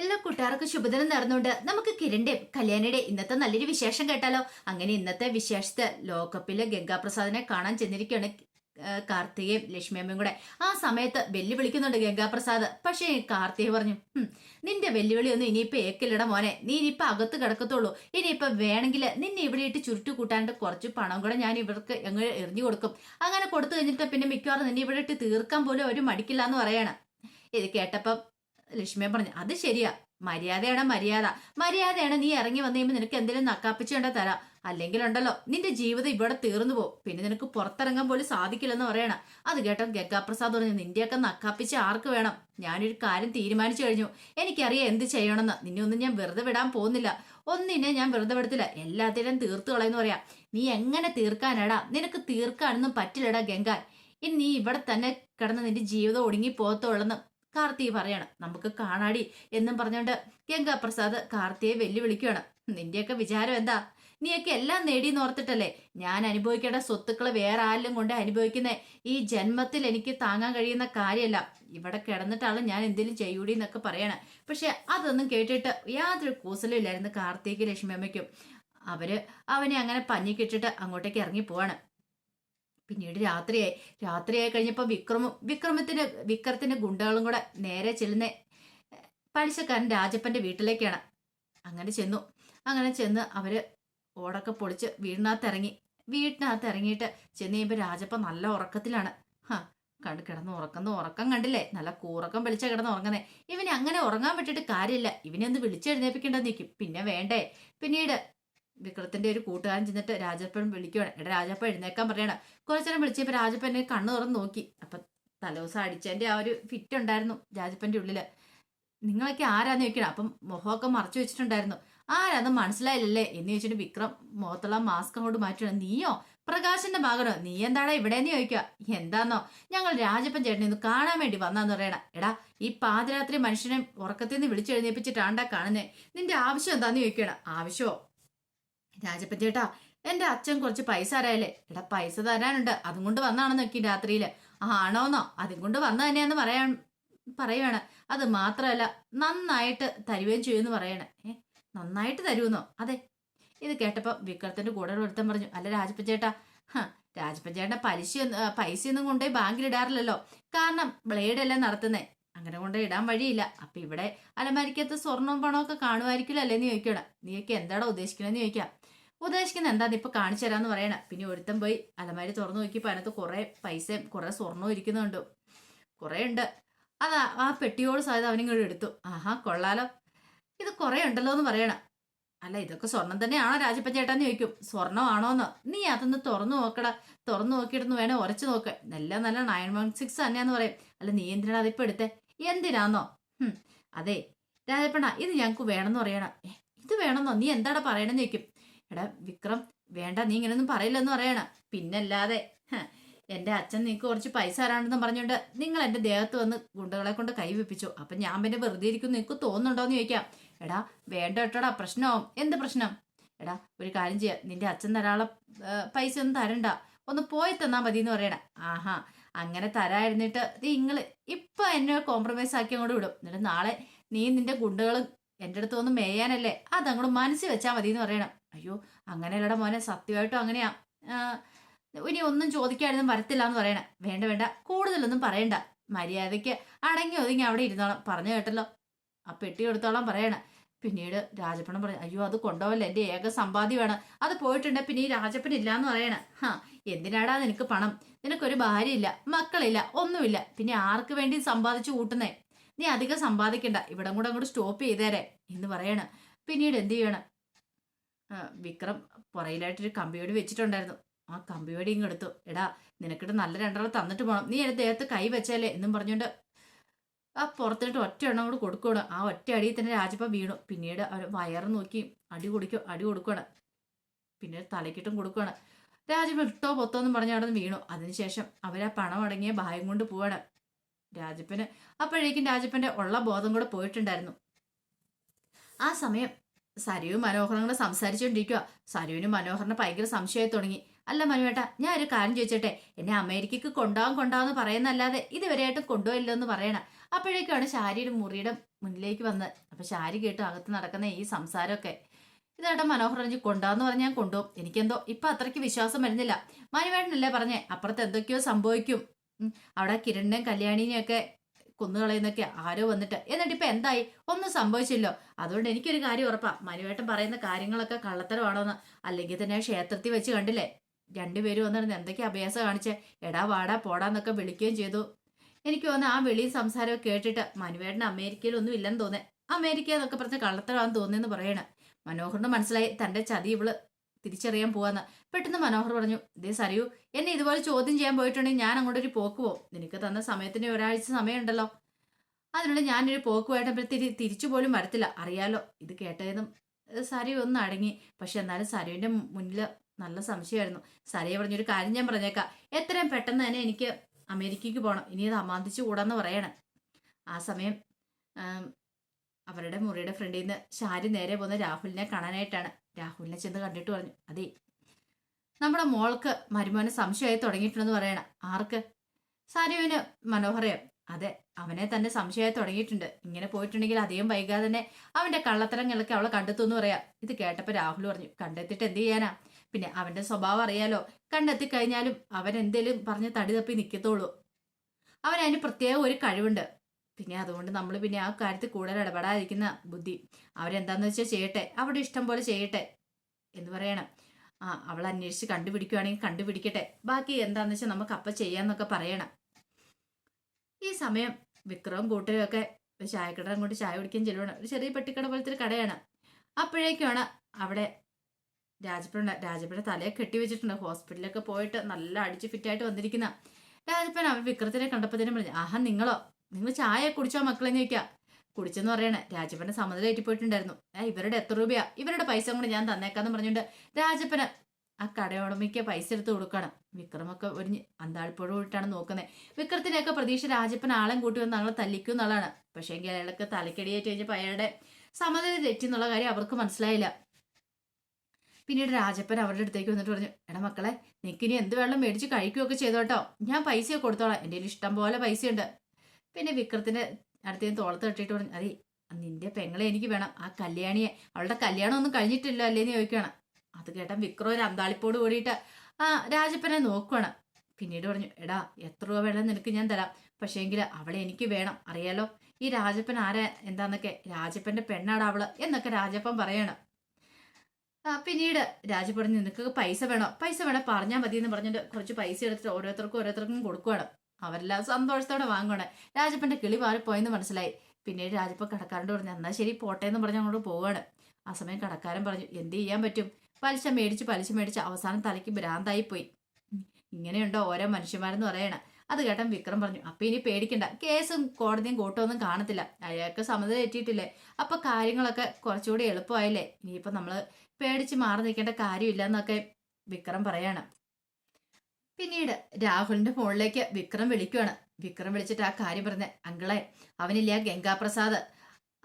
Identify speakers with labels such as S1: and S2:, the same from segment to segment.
S1: എല്ലാ കൂട്ടുകാർക്കും ശുഭദിനം നടന്നുകൊണ്ട് നമുക്ക് കിരണിന്റെ കല്യാണിയുടെ ഇന്നത്തെ നല്ലൊരു വിശേഷം കേട്ടാലോ? അങ്ങനെ ഇന്നത്തെ വിശേഷത്ത് ലോകകപ്പിൽ ഗംഗാപ്രസാദിനെ കാണാൻ ചെന്നിരിക്കുകയാണ് കാർത്തികയും ലക്ഷ്മിയമ്മയും കൂടെ. ആ സമയത്ത് വെല്ലുവിളിക്കുന്നുണ്ട് ഗംഗാപ്രസാദ്. പക്ഷേ കാർത്തിക പറഞ്ഞു നിന്റെ വെല്ലുവിളിയൊന്നും ഇനിയിപ്പോ ഏക്കില്ലട മോനെ. നീ ഇനിയിപ്പോ അകത്ത് കിടക്കത്തുള്ളൂ. ഇനിയിപ്പോ വേണമെങ്കിൽ നിന്നെ ഇവിടെ ഇട്ട് ചുരുട്ടി കൂട്ടാണ്ട് കുറച്ച് പണം കൂടെ ഞാൻ ഇവർക്ക് എങ്ങനെ എറിഞ്ഞു കൊടുക്കും. അങ്ങനെ കൊടുത്തു കഴിഞ്ഞിട്ട് പിന്നെ മിക്കവാറും നിന്നെ ഇവിടെ ഇട്ട് തീർക്കാൻ പോലും ഒരു മടിക്കില്ല എന്ന് പറയാണ്. ഇത് കേട്ടപ്പം ലക്ഷ്മിയെ പറഞ്ഞു അത് ശരിയാ. മര്യാദയാണ് മര്യാദ. മര്യാദയാണ് നീ ഇറങ്ങി വന്നു കഴിയുമ്പോൾ നിനക്ക് എന്തെങ്കിലും നക്കാപ്പിച്ചുണ്ടോ തരാം. അല്ലെങ്കിൽ ഉണ്ടല്ലോ നിന്റെ ജീവിതം ഇവിടെ തീർന്നു പോകും. പിന്നെ നിനക്ക് പുറത്തിറങ്ങാൻ പോലും സാധിക്കില്ലെന്ന് പറയണ. അത് കേട്ടോ ഗംഗാപ്രസാദ് പറഞ്ഞു നിന്റെയൊക്കെ നക്കാപ്പിച്ച് ആർക്ക് വേണം? ഞാനൊരു കാര്യം തീരുമാനിച്ചു കഴിഞ്ഞു. എനിക്കറിയാം എന്ത് ചെയ്യണമെന്ന്. നിന്നെ ഒന്നും ഞാൻ വെറുതെ വിടാൻ പോകുന്നില്ല. ഒന്നിനെ ഞാൻ വെറുതെ വിടത്തില്ല. എല്ലാത്തിനും തീർത്തു കളയെന്ന് പറയാം. നീ എങ്ങനെ തീർക്കാനടാ? നിനക്ക് തീർക്കാനൊന്നും പറ്റില്ലടാ ഗംഗാൻ ഇനി നീ ഇവിടെ തന്നെ കിടന്ന് നിന്റെ ജീവിതം ഒടുങ്ങി പോകത്തുള്ളെന്ന് കാർത്തി പറയണം. നമുക്ക് കാണാടി എന്നും പറഞ്ഞുകൊണ്ട് ഗംഗാപ്രസാദ് കാർത്തിയെ വെല്ലുവിളിക്കുകയാണ്. നിന്റെയൊക്കെ വിചാരം എന്താ? നീയൊക്കെ എല്ലാം നേടി ഓർത്തിട്ടല്ലേ? ഞാൻ അനുഭവിക്കേണ്ട സ്വത്തുക്കൾ വേറെ ആരിലും കൊണ്ട് അനുഭവിക്കുന്ന? ഈ ജന്മത്തിൽ എനിക്ക് താങ്ങാൻ കഴിയുന്ന കാര്യമല്ല. ഇവിടെ കിടന്നിട്ടാണ് ഞാൻ എന്തെങ്കിലും ചെയ്യൂടി എന്നൊക്കെ പറയണേ. പക്ഷെ അതൊന്നും കേട്ടിട്ട് യാതൊരു കൂസലും ഇല്ലായിരുന്നു കാർത്തിക് ലക്ഷ്മി അമ്മയ്ക്കും. അവർ അവനെ അങ്ങനെ പഞ്ഞിക്കിട്ടിട്ട് അങ്ങോട്ടേക്ക് ഇറങ്ങി പോവാണ്. പിന്നീട് രാത്രിയായി. രാത്രിയായി കഴിഞ്ഞപ്പോൾ വിക്രമ വിക്രമത്തിന്റെ വിക്രത്തിന്റെ ഗുണ്ടകളും കൂടെ നേരെ ചെല്ലുന്ന പലിശക്കാരൻ രാജപ്പന്റെ വീട്ടിലേക്കാണ്. അങ്ങനെ ചെന്നു. അങ്ങനെ ചെന്ന് അവർ ഓടൊക്കെ പൊളിച്ച് വീടിനകത്ത് ഇറങ്ങി വീട്ടിനകത്ത് ഇറങ്ങിയിട്ട് ചെന്ന് കഴിയുമ്പോൾ രാജപ്പ നല്ല ഉറക്കത്തിലാണ്. ഹാ കണ്ട് കിടന്ന് ഉറക്കുന്ന. ഉറക്കം കണ്ടില്ലേ? നല്ല കൂറക്കം വിളിച്ച കിടന്ന് ഉറങ്ങുന്നേ. ഇവനെ അങ്ങനെ ഉറങ്ങാൻ പറ്റിയിട്ട് കാര്യമില്ല. ഇവനെ ഒന്ന് വിളിച്ചെഴുന്നേപ്പിക്കേണ്ടെന്ന് നിൽക്കും പിന്നെ വേണ്ടേ? പിന്നീട് വിക്രത്തിന്റെ ഒരു കൂട്ടുകാരൻ ചെന്നിട്ട് രാജപ്പൻ വിളിക്കുവാണ്. എടാ രാജപ്പൻ എഴുന്നേക്കാൻ പറയണ. കുറച്ചു നേരം വിളിച്ചപ്പോ രാജപ്പൻ എന്നെ കണ്ണു തുറന്ന് നോക്കി. അപ്പൊ തലേദിവസം അടിച്ചതിന്റെ ആ ഒരു ഫിറ്റ് ഉണ്ടായിരുന്നു രാജപ്പന്റെ ഉള്ളിൽ. നിങ്ങളൊക്കെ ആരാന്ന് ചോദിക്കണം. അപ്പം മുഖമൊക്കെ മറച്ചു വെച്ചിട്ടുണ്ടായിരുന്നു. ആരാന്ന് മനസ്സിലായില്ലല്ലേ? എന്ന് ചോദിച്ചിട്ട് വിക്രം മുഖത്തുള്ള മാസ്ക് അങ്ങോട്ട് മാറ്റണം നീയോ? പ്രകാശന്റെ മകനോ? നീ എന്താടാ ഇവിടെയെന്ന് ചോദിക്കുക? എന്താന്നോ? ഞങ്ങൾ രാജപ്പൻ ചേട്ടനെ ഒന്ന് കാണാൻ വേണ്ടി വന്നാന്ന് പറയണ. എടാ ഈ പാതിരാത്രി മനുഷ്യനെ ഉറക്കത്തിൽ നിന്ന് വിളിച്ചെഴുന്നേപ്പിച്ചിട്ടാണ്ടാ കാണുന്നേ. നിന്റെ ആവശ്യം എന്താന്ന് ചോദിക്കണം ആവശ്യമോ? രാജപ്പൻ ചേട്ടാ എന്റെ അച്ഛൻ കുറച്ച് പൈസ തരായല്ലേ എടാ പൈസ തരാനുണ്ട്. അതും കൊണ്ട് വന്നാണെന്ന് നോക്കി രാത്രിയിൽ. ആണോന്നോ? അതും കൊണ്ട് വന്ന തന്നെയാന്ന് പറയാൻ പറയുവാണ്. അത് മാത്രമല്ല നന്നായിട്ട് തരുകയും ചെയ്യുമെന്ന് പറയണേ. ഏ നന്നായിട്ട് തരുമെന്നോ? അതെ. ഇത് കേട്ടപ്പോ വിക്രത്തിന്റെ കൂടെ ഒരുത്തൻ പറഞ്ഞു അല്ല രാജപ്പൻ ചേട്ടാ രാജപ്പൻ ചേട്ടൻ പലിശ പൈസയൊന്നും കൊണ്ടുപോയി ബാങ്കിൽ ഇടാറില്ലല്ലോ. കാരണം ബ്ലേഡ് അല്ലേ നടത്തുന്നേ. അങ്ങനെ കൊണ്ട് ഇടാൻ വഴിയില്ല. അപ്പൊ ഇവിടെ അലമാരിക്കകത്ത് സ്വർണവും പണവും ഒക്കെ കാണുമായിരിക്കില്ല അല്ലേന്ന് ചോദിക്കണം നീയൊക്കെ എന്താടാ ഉദ്ദേശിക്കണെന്ന് ചോദിക്കാം. ഉദ്ദേശിക്കുന്നത് എന്താന്ന് ഇപ്പൊ കാണിച്ചു തരാന്ന് പറയണ. പിന്നെ ഒരുത്തൻ പോയി അലമാരി തുറന്നു നോക്കിയപ്പോ അതിനകത്ത് കുറെ പൈസയും കുറെ സ്വർണവും ഇരിക്കുന്നുണ്ട് കുറെ ഉണ്ട്. അതാ ആ പെട്ടിയോട് സാധ്യത അവനിങ്ങോട്ട് എടുത്തു. ആഹാ കൊള്ളാലോ. ഇത് കുറെ ഉണ്ടല്ലോ എന്ന് പറയണം. അല്ല ഇതൊക്കെ സ്വർണം തന്നെയാണോ രാജപ്പൻ ചേട്ടാന്ന് ചോദിക്കും. സ്വർണമാണോന്ന് നീ അതൊന്ന് തുറന്നു നോക്കട. തുറന്നു നോക്കിയിട്ടൊന്ന് വേണേ ഉരച്ചു നോക്ക്. നല്ല നല്ല നയൻ വൺ സിക്സ് തന്നെയാന്ന് പറയും. അല്ല നീ എന്തിനാ അതിപ്പോ എടുത്തേ? എന്തിനാന്നോ? അതെ. രാജപ്പണ ഇത് ഞങ്ങൾക്ക് വേണമെന്ന് പറയണം. "ഏ, ഇത് വേണമെന്നോ? നീ എന്താടാ പറയണെന്ന് ചോദിക്കും. എടാ വിക്രം വേണ്ട നീ ഇങ്ങനൊന്നും പറയില്ലെന്ന് പറയണ. പിന്നല്ലാതെ എന്റെ അച്ഛൻ നിങ്ങൾക്ക് കുറച്ച് പൈസ തരാണെന്നും പറഞ്ഞുകൊണ്ട് നിങ്ങൾ എന്റെ ദേഹത്ത് വന്ന് ഗുണ്ടകളെ കൊണ്ട് കൈവെപ്പിച്ചു അപ്പൊ ഞാൻ പിന്നെ വെറുതെ ഇരിക്കും നിനക്ക് തോന്നുന്നുണ്ടോന്ന് ചോദിക്കാം. എടാ വേണ്ട കേട്ടോടാ പ്രശ്നമാവും. എന്ത് പ്രശ്നം? എടാ ഒരു കാര്യം ചെയ്യാം. നിന്റെ അച്ഛൻ ധാരാളം പൈസ ഒന്നും തരണ്ട. ഒന്ന് പോയി തന്നാ മതി എന്ന് പറയണ. ആഹാ അങ്ങനെ തരായിരുന്നിട്ട് നിങ്ങൾ ഇപ്പൊ എന്നെ കോംപ്രമൈസ് ആക്കി അങ്ങോട്ട് വിടും. എന്നിട്ട് നാളെ നീ നിന്റെ ഗുണ്ടകളും എന്റെ അടുത്ത് ഒന്ന് മേയാനല്ലേ? അതങ്ങോട്ട് മനസ്സിൽ വെച്ചാൽ മതി എന്ന് പറയണം. അയ്യോ അങ്ങനെയല്ലടാ മോനെ സത്യമായിട്ടും അങ്ങനെയാ. ഇനി ഒന്നും ചോദിക്കാനൊന്നും വരത്തില്ല എന്ന് പറയണ. വേണ്ട വേണ്ട കൂടുതലൊന്നും പറയണ്ട. മര്യാദയ്ക്ക് അടങ്ങി ഒതുങ്ങി അവിടെ ഇരുന്നോളാം. പറഞ്ഞു കേട്ടല്ലോ. ആ പെട്ടി എടുത്തോളാം പറയണ. പിന്നീട് രാജപ്പണം പറഞ്ഞു അയ്യോ അത് കൊണ്ടുപോകല്ല എന്റെ ഏക സമ്പാദ്യമാണ് അത് പോയിട്ടുണ്ട്. പിന്നെ ഈ രാജപ്പൻ ഇല്ലാന്ന് പറയണ. ഹാ എന്തിനാടാ നിനക്ക് പണം? നിനക്കൊരു ഭാര്യയില്ല മക്കളില്ല ഒന്നുമില്ല. പിന്നെ ആർക്ക് വേണ്ടി സമ്പാദിച്ചു കൂട്ടുന്നേ? നീ അധികം സമ്പാദിക്കണ്ട. ഇവിടെ കൂടെ അങ്ങോട്ട് സ്റ്റോപ്പ് ചെയ്തേരെ എന്ന് പറയണ. പിന്നീട് എന്ത് ചെയ്യണം? വിക്രം പുറയിലായിട്ടൊരു കമ്പിയോടി വെച്ചിട്ടുണ്ടായിരുന്നു. ആ കമ്പിയോടി ഇങ്ങ് എടുത്തു. എടാ നിനക്കിട്ട് നല്ല രണ്ടെണ്ണം തന്നിട്ട് പോകണം നീ എന്റെ ദേഹത്ത് കൈ വെച്ചാലേ എന്നും പറഞ്ഞുകൊണ്ട് ആ പുറത്തിട്ട് ഒറ്റ എണ്ണം കൂടെ കൊടുക്കുകയാണ് ആ ഒറ്റ അടിയിൽ തന്നെ രാജപ്പ വീണു. പിന്നീട് അവർ വയറ് നോക്കി അടി കുടിക്കും അടി കൊടുക്കുകയാണ് പിന്നെ തലക്കിട്ടും കൊടുക്കുകയാണ് രാജപ്പ ഇട്ടോ പൊത്തോ എന്ന് പറഞ്ഞ് അവിടെ നിന്ന് വീണു. അതിനുശേഷം അവരാ പണം അടങ്ങിയ ഭായം കൊണ്ട് പോവാണ്. രാജപ്പന് അപ്പോഴേക്കും രാജപ്പന്റെ ഉള്ള ബോധം കൂടെ പോയിട്ടുണ്ടായിരുന്നു. ആ സമയം സരുവും മനോഹരനും കൂടെ സംസാരിച്ചുകൊണ്ടിരിക്കുക സരുവിനും മനോഹറിന് ഭയങ്കര സംശയമായി തുടങ്ങി. അല്ല മനുവേട്ട ഞാൻ ഒരു കാര്യം ചോദിച്ചോട്ടെ? എന്നെ അമേരിക്കക്ക് കൊണ്ടാവും കൊണ്ടാവും എന്ന് പറയുന്നല്ലാതെ ഇതുവരെയായിട്ടും കൊണ്ടുപോയില്ലോ എന്ന് പറയണം. അപ്പോഴേക്കാണ് ശാരിയുടെ മുറിയുടെ മുന്നിലേക്ക് വന്ന് അപ്പൊ ശാരി കേട്ടു അകത്ത് നടക്കുന്ന ഈ സംസാരമൊക്കെ. ഇതേട്ടാ മനോഹർ എനിക്ക് കൊണ്ടാന്ന് പറഞ്ഞാൽ കൊണ്ടുപോകും. എനിക്കെന്തോ ഇപ്പൊ അത്രയ്ക്ക് വിശ്വാസം വരുന്നില്ല. മനുവേട്ടനല്ലേ പറഞ്ഞേ അപ്പുറത്ത് എന്തൊക്കെയോ സംഭവിക്കും. അവിടെ കിരണിനെയും കല്യാണിനെയും ഒക്കെ കൊന്നുകളയുന്നൊക്കെ ആരോ വന്നിട്ട് എന്നിട്ട് ഇപ്പൊ എന്തായി? ഒന്നും സംഭവിച്ചില്ലോ അതുകൊണ്ട് എനിക്കൊരു കാര്യം ഉറപ്പാ. മനുവേട്ടൻ പറയുന്ന കാര്യങ്ങളൊക്കെ കള്ളത്തരമാണോന്ന്. അല്ലെങ്കിൽ തന്നെ ക്ഷേത്രത്തിൽ വെച്ച് കണ്ടില്ലേ? രണ്ടുപേരും വന്നിരുന്ന് എന്തൊക്കെ അഭ്യാസം കാണിച്ച്? എടാ വാടാ പോടാന്നൊക്കെ വിളിക്കുകയും ചെയ്തു. എനിക്ക് തോന്നുന്നു ആ വെളിയും സംസാരമൊക്കെ കേട്ടിട്ട് മനുവേട്ടൻ അമേരിക്കയിലൊന്നും ഇല്ലെന്ന് തോന്നേ. അമേരിക്ക എന്നൊക്കെ പറഞ്ഞ കള്ളത്തരമാണെന്ന് തോന്നിയെന്ന് പറയണ. മനോഹറിന് മനസ്സിലായി തന്റെ ചതി ഇവൾ തിരിച്ചറിയാൻ പോവാന്ന്. പെട്ടെന്ന് മനോഹർ പറഞ്ഞു ഇതേ സറിയൂ എന്നെ ഇതുപോലെ ചോദ്യം ചെയ്യാൻ പോയിട്ടുണ്ടെങ്കിൽ ഞാൻ അങ്ങോട്ടൊരു പോക്ക് പോവും. നിനക്ക് തന്ന സമയത്തിന് ഒരാഴ്ച സമയമുണ്ടല്ലോ. അതിനുള്ള ഞാനൊരു പോക്ക് പോയിട്ട് തിരി തിരിച്ചു പോലും വരത്തില്ല. അറിയാലോ ഇത് കേട്ടതും സരിയു ഒന്ന് അടങ്ങി. പക്ഷെ എന്നാലും സരുവിന്റെ മുന്നിൽ നല്ല സംശയമായിരുന്നു. സരിയെ പറഞ്ഞൊരു കാര്യം ഞാൻ പറഞ്ഞേക്കാം. എത്രയും പെട്ടെന്ന് തന്നെ എനിക്ക് അമേരിക്കയ്ക്ക് പോകണം ഇനി അത് അമാന്തിച്ചു കൂടാന്ന് പറയണം. ആ സമയം അവരുടെ മുറിയുടെ ഫ്രണ്ടിൽ നിന്ന് ഷാരി നേരെ പോകുന്ന രാഹുലിനെ കാണാനായിട്ടാണ്. രാഹുലിനെ ചെന്ന് കണ്ടിട്ട് പറഞ്ഞു അതെ നമ്മുടെ മോൾക്ക് മരുമോനെ സംശയമായി തുടങ്ങിയിട്ടുണ്ടെന്ന് പറയണം. ആർക്ക്? സാരുവിന് മനോഹരയം അതെ അവനെ തന്നെ സംശയമായി തുടങ്ങിയിട്ടുണ്ട്. ഇങ്ങനെ പോയിട്ടുണ്ടെങ്കിൽ അധികം വൈകാതെ തന്നെ അവന്റെ കള്ളത്തരങ്ങളൊക്കെ അവളെ കണ്ടെത്തുമെന്ന് പറയാം. ഇത് കേട്ടപ്പോൾ രാഹുൽ പറഞ്ഞു കണ്ടെത്തിയിട്ട് എന്ത് ചെയ്യാനാ? പിന്നെ അവന്റെ സ്വഭാവം അറിയാലോ. കണ്ടെത്തി കഴിഞ്ഞാലും അവൻ എന്തേലും പറഞ്ഞ് തടി തപ്പി നിൽക്കത്തുള്ളൂ അവൻ അതിന് പ്രത്യേക ഒരു കഴിവുണ്ട്. പിന്നെ അതുകൊണ്ട് നമ്മൾ പിന്നെ ആ കാര്യത്തിൽ കൂടുതൽ ഇടപെടാതിരിക്കുന്ന ബുദ്ധി. അവരെന്താന്ന് വെച്ചാൽ ചെയ്യട്ടെ. അവിടെ ഇഷ്ടം പോലെ ചെയ്യട്ടെ എന്ന് പറയണം. ആ അവൾ അന്വേഷിച്ച് കണ്ടുപിടിക്കുവാണെങ്കിൽ കണ്ടുപിടിക്കട്ടെ. ബാക്കി എന്താന്ന് വെച്ചാൽ നമുക്ക് അപ്പം ചെയ്യാന്നൊക്കെ പറയണം. ഈ സമയം വിക്രവും കൂട്ടരും ഒക്കെ ചായക്കട അങ്ങോട്ട് ചായ കുടിക്കാൻ ചെല്ലുവാണ്. ഒരു ചെറിയ പെട്ടിക്കട പോലത്തെ ഒരു കടയാണ്. അപ്പോഴേക്കുമാണ് അവിടെ രാജപ്പൻ രാജപ്പനെ തലയെ കെട്ടി വെച്ചിട്ടുണ്ട്. ഹോസ്പിറ്റലിലൊക്കെ പോയിട്ട് നല്ല അടിച്ച് ഫിറ്റായിട്ട് വന്നിരിക്കുന്ന. രാജപ്പൻ അവൻ വിക്രത്തിനെ കണ്ടപ്പോൾ തന്നെ പറഞ്ഞു ആഹാ നിങ്ങളോ? നിങ്ങൾ ചായ കുടിച്ചോ മക്കളെ? ചോദിക്കുക കുടിച്ചെന്ന് പറയണേ. രാജപ്പന് സമ്മതം പോയിട്ടുണ്ടായിരുന്നു. ഏ ഇവരുടെ എത്ര രൂപയാ? ഇവരുടെ പൈസ കൂടെ ഞാൻ തന്നേക്കാന്ന് പറഞ്ഞുകൊണ്ട് രാജപ്പന് ആ കടയുടമയ്ക്ക് പൈസ എടുത്ത് കൊടുക്കണം. വിക്രമൊക്കെ ഒരു അന്താളിപ്പോഴാണ് നോക്കുന്നത് വിക്രത്തിനെയൊക്കെ പ്രതീക്ഷ രാജപ്പൻ ആളെ കൂട്ടി വന്ന് ഞങ്ങളെ തല്ലിക്കും എന്നുള്ളതാണ്. പക്ഷേ എങ്കിൽ അയാൾക്ക് തലക്കടിയേറ്റ് കഴിഞ്ഞപ്പോൾ അയാളുടെ സമ്മതം തെറ്റി എന്നുള്ള കാര്യം അവർക്ക് മനസ്സിലായില്ല. പിന്നീട് രാജപ്പൻ അവരുടെ അടുത്തേക്ക് വന്നിട്ട് പറഞ്ഞു എടാ മക്കളെ നിനക്കിനി എന്ത് വെള്ളം മേടിച്ച് കഴിക്കുകയൊക്കെ ചെയ്തോട്ടോ. ഞാൻ പൈസ കൊടുത്തോളാം. എന്റെ ഇഷ്ടം പോലെ പൈസയുണ്ട്. പിന്നെ വിക്രത്തിന്റെ അടുത്തേന്ന് തോളത്ത് തട്ടിയിട്ട് പറഞ്ഞു അതെ നിന്റെ പെങ്ങളെ എനിക്ക് വേണം. ആ കല്യാണിയെ അവളുടെ കല്യാണം ഒന്നും കഴിഞ്ഞിട്ടില്ല അല്ലേന്ന് ചോദിക്കണം അത് കേട്ട വിക്രം ഒരു അന്താളിപ്പോട് കൂടിയിട്ട് ആ രാജപ്പനെ നോക്കുവാണ്. പിന്നീട് പറഞ്ഞു എടാ എത്ര രൂപ വേണം നിനക്ക് ഞാൻ തരാം. പക്ഷേ എങ്കിൽ അവളെ എനിക്ക് വേണം. അറിയാലോ ഈ രാജപ്പൻ ആരാ? എന്താന്നൊക്കെ. രാജപ്പന്റെ പെണ്ണാടാ അവൾ എന്നൊക്കെ രാജപ്പൻ പറയണം. പിന്നീട് രാജ പറഞ്ഞു നിനക്ക് പൈസ വേണോ? പൈസ വേണോ? പറഞ്ഞാൽ മതി എന്ന് പറഞ്ഞിട്ട് കുറച്ച് പൈസ എടുത്തിട്ട് ഓരോരുത്തർക്കും ഓരോരുത്തർക്കും കൊടുക്കുവാണ്. അവരെല്ലാം സന്തോഷത്തോടെ വാങ്ങണേ രാജപ്പന്റെ കിളി മാറിപ്പോയെന്ന് മനസ്സിലായി. പിന്നീട് രാജപ്പ കടക്കാരന്റെ പറഞ്ഞു എന്നാ ശരി പോട്ടെ എന്ന് പറഞ്ഞ് അങ്ങോട്ട് പോവാണ്. ആ സമയം കടക്കാരൻ പറഞ്ഞു എന്ത് ചെയ്യാൻ പറ്റും? പലിശ മേടിച്ച് പലിശ മേടിച്ച് അവസാനം തലയ്ക്ക് ഭ്രാന്തായി പോയി ഇങ്ങനെയുണ്ടോ ഓരോ മനുഷ്യന്മാരെന്ന് പറയണ. അത് കേട്ടൻ വിക്രം പറഞ്ഞു അപ്പൊ ഇനി പേടിക്കണ്ട കേസും കോടതിയും കൂട്ടമൊന്നും കാണത്തില്ല. അയാൾക്ക് സമ്മതം എത്തിയിട്ടില്ലേ അപ്പൊ കാര്യങ്ങളൊക്കെ കുറച്ചുകൂടി എളുപ്പമായില്ലേ? ഇനിയിപ്പോ നമ്മൾ പേടിച്ച് മാറി നിൽക്കേണ്ട കാര്യമില്ല എന്നൊക്കെ വിക്രം പറയാണ്. പിന്നീട് രാഹുലിന്റെ ഫോണിലേക്ക് വിക്രം വിളിക്കുവാണ്. വിക്രം വിളിച്ചിട്ട് ആ കാര്യം പറഞ്ഞ അങ്കിളെ അവനില്ല ഗംഗാപ്രസാദ്?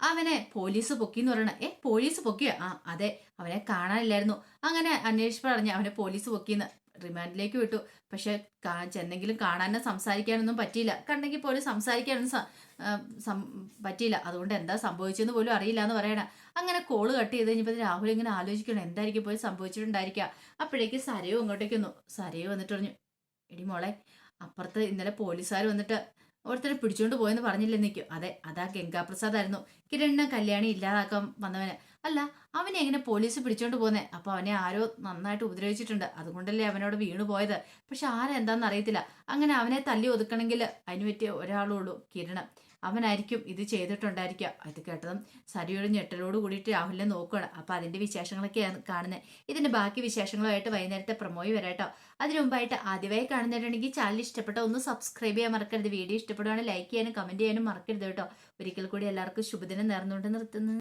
S1: അവനെ പോലീസ് പൊക്കിന്ന് പറയണ. ഏ പോലീസ് പൊക്കിയോ? ആ അതെ അവനെ കാണാനില്ലായിരുന്നു. അങ്ങനെ അന്വേഷിച്ച് പറഞ്ഞ് അവനെ പോലീസ് പൊക്കിന്ന് റിമാൻഡിലേക്ക് വിട്ടു. പക്ഷെ ചെന്നെങ്കിലും കാണാനോ സംസാരിക്കാനൊന്നും പറ്റിയില്ല. കണ്ടെങ്കിൽ പോലും സംസാരിക്കാനൊന്നും പറ്റിയില്ല. അതുകൊണ്ട് എന്താ സംഭവിച്ചെന്ന് പോലും അറിയില്ല എന്ന് പറയണ. അങ്ങനെ കോൾ കട്ട് ചെയ്ത് കഴിഞ്ഞപ്പോൾ രാഹുൽ ഇങ്ങനെ ആലോചിക്കണം എന്തായിരിക്കും പോയി സംഭവിച്ചിട്ടുണ്ടായിരിക്കുക? അപ്പോഴേക്ക് സരയു അങ്ങോട്ടേക്ക് വന്നു. സരയു വന്നിട്ട് പറഞ്ഞു എടി മോളെ അപ്പുറത്ത് ഇന്നലെ പോലീസുകാർ വന്നിട്ട് ഓരോരുത്തരെ പിടിച്ചുകൊണ്ട് പോയെന്ന് പറഞ്ഞില്ലേ നിൽക്കും അതെ അതാ ഗംഗാപ്രസാദ് ആയിരുന്നു കിരണിനെ കല്യാണി ഇല്ലാതാക്കാൻ വന്നവന്. അല്ല അവനെ എങ്ങനെ പോലീസ് പിടിച്ചോണ്ട് പോന്നെ? അപ്പൊ അവനെ ആരോ നന്നായിട്ട് ഉപദ്രവിച്ചിട്ടുണ്ട്. അതുകൊണ്ടല്ലേ അവനോട് വീണു പോയത്? പക്ഷെ ആരെന്താന്ന് അറിയത്തില്ല അങ്ങനെ അവനെ തല്ലി ഒതുക്കണമെങ്കിൽ അതിന് പറ്റിയ ഒരാളുള്ളൂ കിരണം അവനായിരിക്കും ഇത് ചെയ്തിട്ടുണ്ടായിരിക്കുക. അത് കേട്ടതും സരിയുടെ ഞെട്ടലോട് കൂടിയിട്ട് രാഹുലിനെ നോക്കുകയാണ് അപ്പോൾ അതിന്റെ വിശേഷങ്ങളൊക്കെയാണ് കാണുന്നത് ഇതിന്റെ ബാക്കി വിശേഷങ്ങളുമായിട്ട് വൈകുന്നേരത്തെ പ്രൊമോയി വരാട്ടോ. അതിനു മുമ്പായിട്ട് ആദ്യമായി കാണുന്നവരുണ്ടെങ്കിൽ ചാനൽ ഇഷ്ടപ്പെട്ടോ ഒന്ന് സബ്സ്ക്രൈബ് ചെയ്യാൻ മറക്കരുത്. വീഡിയോ ഇഷ്ടപ്പെടുകയാണെങ്കിൽ ലൈക്ക് ചെയ്യാനും കമന്റ് ചെയ്യാനും മറക്കരുത് കേട്ടോ. ഒരിക്കൽ കൂടി എല്ലാവർക്കും ശുഭദിനം നേർന്നുകൊണ്ട് നിർത്തുന്നു.